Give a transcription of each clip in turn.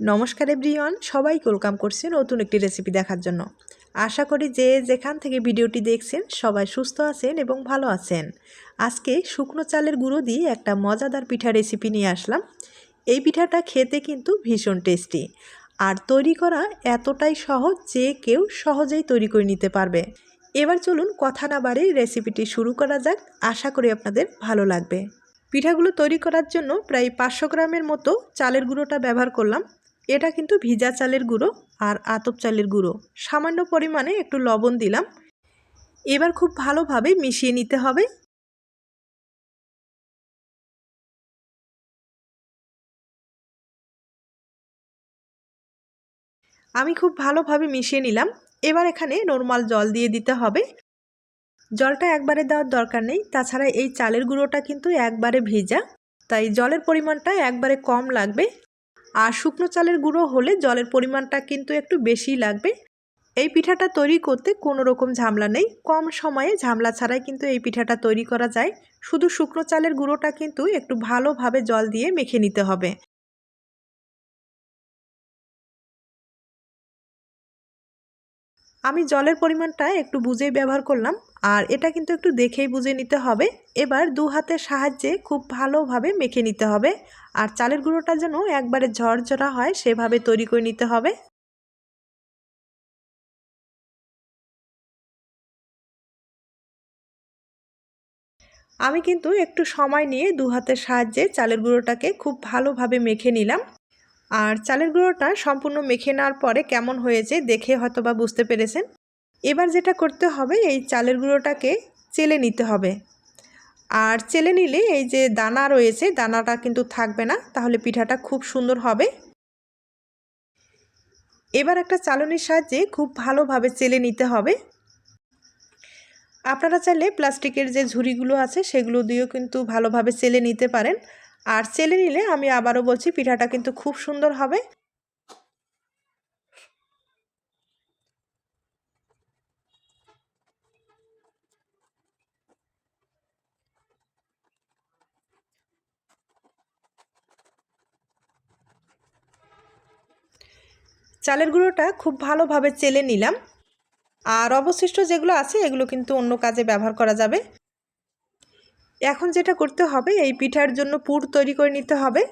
নমস্কার এভরিওয়ান সবাই ওয়েলকাম করছে নতুন একটি রেসিপি দেখার জন্য। আশা করি যে যেখান থেকে ভিডিওটি দেখছেন, সবাই সুস্থ আছেন এবং ভালো আছেন। আজকে শুকনো চালের গুঁড়ো দিয়ে একটা মজাদার পিঠা রেসিপি নিয়ে আসলাম। এই পিঠাটা খেতে কিন্তু ভীষণ টেস্টি। আর তৈরি করা এতটাই সহজ যে কেউ সহজেই তৈরি করে নিতে পারবে। এবার চলুন কথা না বাড়ি রেসিপিটি শুরু করা যাক। আশা করি আপনাদের ভালো লাগবে। পিঠাগুলো তৈরি করার জন্য প্রায় পাঁচশো গ্রামের মতো চালের গুঁড়োটা ব্যবহার করলাম। এটা কিন্তু ভিজা চালের গুঁড়ো আর আতপ চালের গুঁড়ো। সামান্য পরিমাণে একটু লবণ দিলাম। এবার খুব ভালোভাবে মিশিয়ে নিতে হবে। আমি খুব ভালোভাবে মিশিয়ে নিলাম। এবার এখানে নর্মাল জল দিয়ে দিতে হবে। জলটা একবারে দেওয়ার দরকার নেই। তাছাড়া এই চালের গুঁড়োটা কিন্তু একবারে ভিজা, তাই জলের পরিমাণটা একবারে কম লাগবে। আর শুকনো চালের গুঁড়ো হলে জলের পরিমাণটা কিন্তু একটু বেশি লাগবে। এই পিঠাটা তৈরি করতে কোনো রকম ঝামলা নেই। কম সময়ে ঝামলা ছাড়াই কিন্তু এই পিঠাটা তৈরি করা যায়। শুধু শুকনো চালের গুঁড়োটা কিন্তু একটু ভালোভাবে জল দিয়ে মেখে নিতে হবে। আমি জলের পরিমাণটা একটু বুঝেই ব্যবহার করলাম, আর এটা কিন্তু একটু দেখেই বুঝে নিতে হবে। এবার দু হাতের সাহায্যে খুব ভালোভাবে মেখে নিতে হবে, আর চালের গুঁড়োটা যেন একবারে ঝরঝরা হয় সেভাবে তৈরি করে নিতে হবে। আমি কিন্তু একটু সময় নিয়ে দু হাতের সাহায্যে চালের গুঁড়োটাকে খুব ভালোভাবে মেখে নিলাম। আর চালের গুঁড়োটা সম্পূর্ণ মেখে নেওয়ার পরে কেমন হয়েছে দেখে হয়তো বা বুঝতে পেরেছেন। এবার যেটা করতে হবে, এই চালের গুঁড়োটাকে চেলে নিতে হবে। আর চেলে নিলে এই যে দানা রয়েছে, দানাটা কিন্তু থাকবে না, তাহলে পিঠাটা খুব সুন্দর হবে। এবার একটা চালনির সাহায্যে খুব ভালোভাবে চেলে নিতে হবে। আপনারা চাইলে প্লাস্টিকের যে ঝুড়িগুলো আছে, সেগুলো দিয়েও কিন্তু ভালোভাবে চেলে নিতে পারেন। আর চেলে নিলে আমি আবারও বলছি পিঠাটা কিন্তু খুব সুন্দর হবে। চালের গুঁড়োটা খুব ভালোভাবে চেলে নিলাম। আর অবশিষ্ট যেগুলো আছে এগুলো কিন্তু অন্য কাজে ব্যবহার করা যাবে। এখন যেটা করতে হবে, এই পিঠার জন্য পুর তৈরি করে নিতে হবে।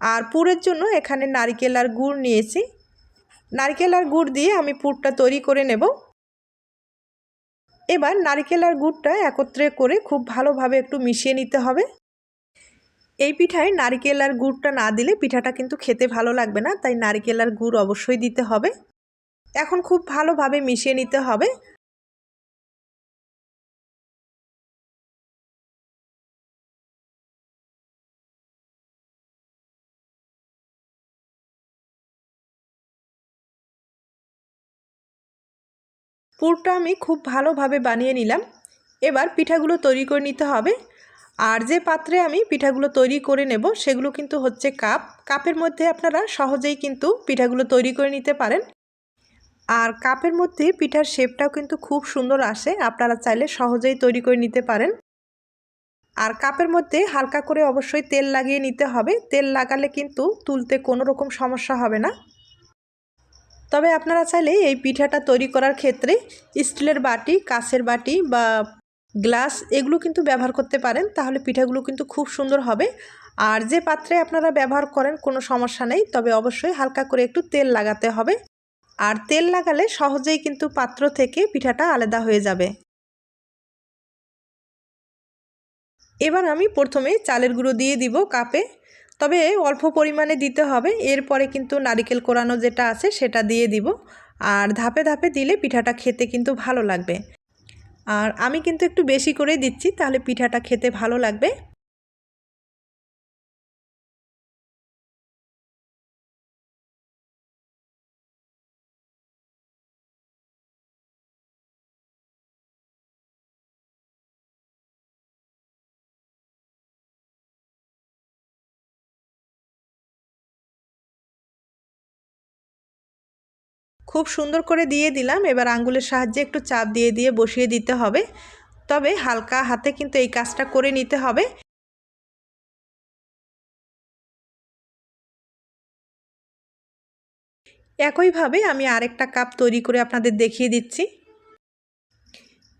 আর পুরের জন্য এখানে নারিকেল আর গুড় নিয়েছি। নারকেল আর গুড় দিয়ে আমি পুরটা তৈরি করে নেব। এবার নারিকেল আর গুড়টা একত্রে করে খুব ভালোভাবে একটু মিশিয়ে নিতে হবে। এই পিঠায় নারিকেল আর গুড়টা না দিলে পিঠাটা কিন্তু খেতে ভালো লাগবে না, তাই নারিকেল আর গুড় অবশ্যই দিতে হবে। এখন খুব ভালোভাবে মিশিয়ে নিতে হবে। পুরটা আমি খুব ভালোভাবে বানিয়ে নিলাম। এবার পিঠাগুলো তৈরি করে নিতে হবে। আর যে পাত্রে আমি পিঠাগুলো তৈরি করে নেব, সেগুলো কিন্তু হচ্ছে কাপ। কাপের মধ্যে আপনারা সহজেই কিন্তু পিঠাগুলো তৈরি করে নিতে পারেন। আর কাপের মধ্যে পিঠার শেপটাও কিন্তু খুব সুন্দর আসে, আপনারা চাইলে সহজেই তৈরি করে নিতে পারেন। আর কাপের মধ্যে হালকা করে অবশ্যই তেল লাগিয়ে নিতে হবে। তেল লাগালে কিন্তু তুলতে কোনো রকম সমস্যা হবে না। তবে আপনারা চাইলে এই পিঠাটা তৈরি করার ক্ষেত্রে স্টিলের বাটি, কাঁচের বাটি বা গ্লাস এগুলো কিন্তু ব্যবহার করতে পারেন। তাহলে পিঠাগুলো কিন্তু খুব সুন্দর হবে। আর যে পাত্রে আপনারা ব্যবহার করেন কোনো সমস্যা নেই, তবে অবশ্যই হালকা করে একটু তেল লাগাতে হবে। আর তেল লাগালে সহজেই কিন্তু পাত্র থেকে পিঠাটা আলাদা হয়ে যাবে। এবার আমি প্রথমে চালের গুঁড়ো দিয়ে দিব কাপে। তবে অল্প পরিমাণে দিতে হবে। এরপরে কিন্তু নারিকেল কোরানো যেটা আছে সেটা দিয়ে দিব। আর ধাপে ধাপে দিলে পিঠাটা খেতে কিন্তু ভালো লাগবে। আর আমি কিন্তু একটু বেশি করে দিচ্ছি, তাহলে পিঠাটা খেতে ভালো লাগবে। খুব সুন্দর করে দিয়ে দিলাম। এবার আঙ্গুলের সাহায্যে একটু চাপ দিয়ে দিয়ে বসিয়ে দিতে হবে। তবে হালকা হাতে কিন্তু এই কাজটা করে নিতে হবে। একইভাবে আমি আরেকটা কাপ তৈরি করে আপনাদের দেখিয়ে দিচ্ছি।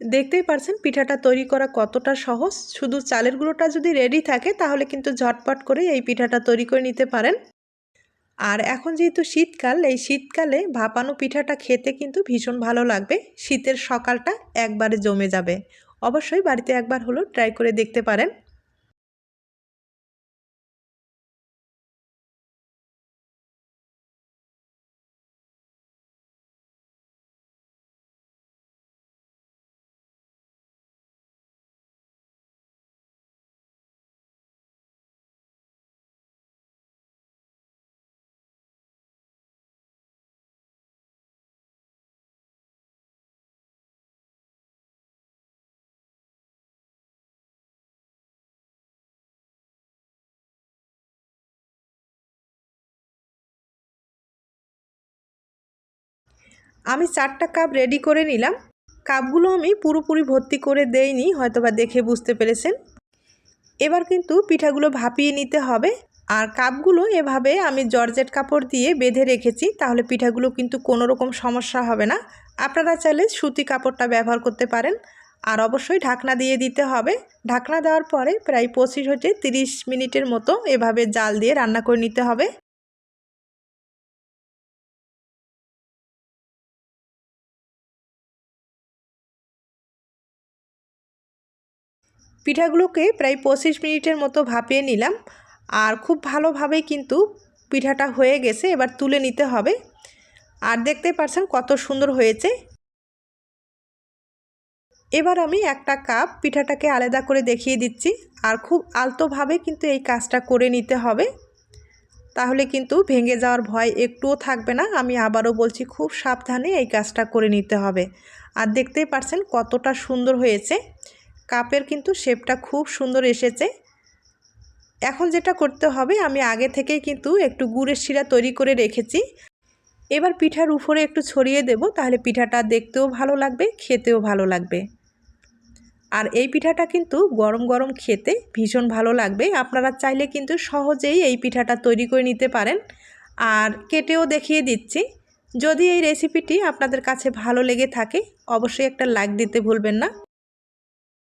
দেখতেই পারছেন পিঠাটা তৈরি করা কতটা সহজ। শুধু চালের গুঁড়োটা যদি রেডি থাকে, তাহলে কিন্তু ঝটপট করে এই পিঠাটা তৈরি করে নিতে পারেন। আর এখন যেহেতু শীতকাল, এই শীতকালে ভাপানো পিঠাটা খেতে কিন্তু ভীষণ ভালো লাগবে। শীতের সকালটা একবারে জমে যাবে। অবশ্যই বাড়িতে একবার হলো ট্রাই করে দেখতে পারেন। আমি চারটা কাপ রেডি করে নিলাম। কাপগুলো আমি পুরোপুরি ভর্তি করে দেইনি, হয়তোবা দেখে বুঝতে পেরেছেন। এবার কিন্তু পিঠাগুলো ভাপিয়ে নিতে হবে। আর কাপগুলো এভাবে আমি জর্জেট কাপড় দিয়ে বেঁধে রেখেছি, তাহলে পিঠাগুলো কিন্তু কোনো রকম সমস্যা হবে না। আপনারা চাইলে সুতি কাপড়টা ব্যবহার করতে পারেন। আর অবশ্যই ঢাকনা দিয়ে দিতে হবে। ঢাকনা দেওয়ার পরে প্রায় পঁচিশ হতে তিরিশ মিনিটের মতো এভাবে জাল দিয়ে রান্না করে নিতে হবে। পিঠাগুলোকে প্রায় পঁচিশ মিনিটের মতো ভাপিয়ে নিলাম। আর খুব ভালোভাবেই কিন্তু পিঠাটা হয়ে গেছে, এবার তুলে নিতে হবে। আর দেখতে পাচ্ছেন কত সুন্দর হয়েছে। এবার আমি একটা কাপ পিঠাটাকে আলাদা করে দেখিয়ে দিচ্ছি। আর খুব আলতোভাবে কিন্তু এই কাজটা করে নিতে হবে। তাহলে কিন্তু ভেঙে যাওয়ার ভয় একটুও থাকবে না। আমি আবারও বলছি, খুব সাবধানে এই কাজটা করে নিতে হবে। আর দেখতেই পাচ্ছেন কতটা সুন্দর হয়েছে। কাপের কিন্তু শেপটা খুব সুন্দর এসেছে। এখন যেটা করতে হবে, আমি আগে থেকেই কিন্তু একটু গুড়ের শিরা তৈরি করে রেখেছি। এবার পিঠার উপরে একটু ছড়িয়ে দেব, তাহলে পিঠাটা দেখতেও ভালো লাগবে, খেতেও ভালো লাগবে। আর এই পিঠাটা কিন্তু গরম গরম খেতে ভীষণ ভালো লাগবে। আপনারা চাইলে কিন্তু সহজেই এই পিঠাটা তৈরি করে নিতে পারেন। আর কেটেও দেখিয়ে দিচ্ছি। যদি এই রেসিপিটি আপনাদের কাছে ভালো লেগে থাকে, অবশ্যই একটা লাইক দিতে ভুলবেন না।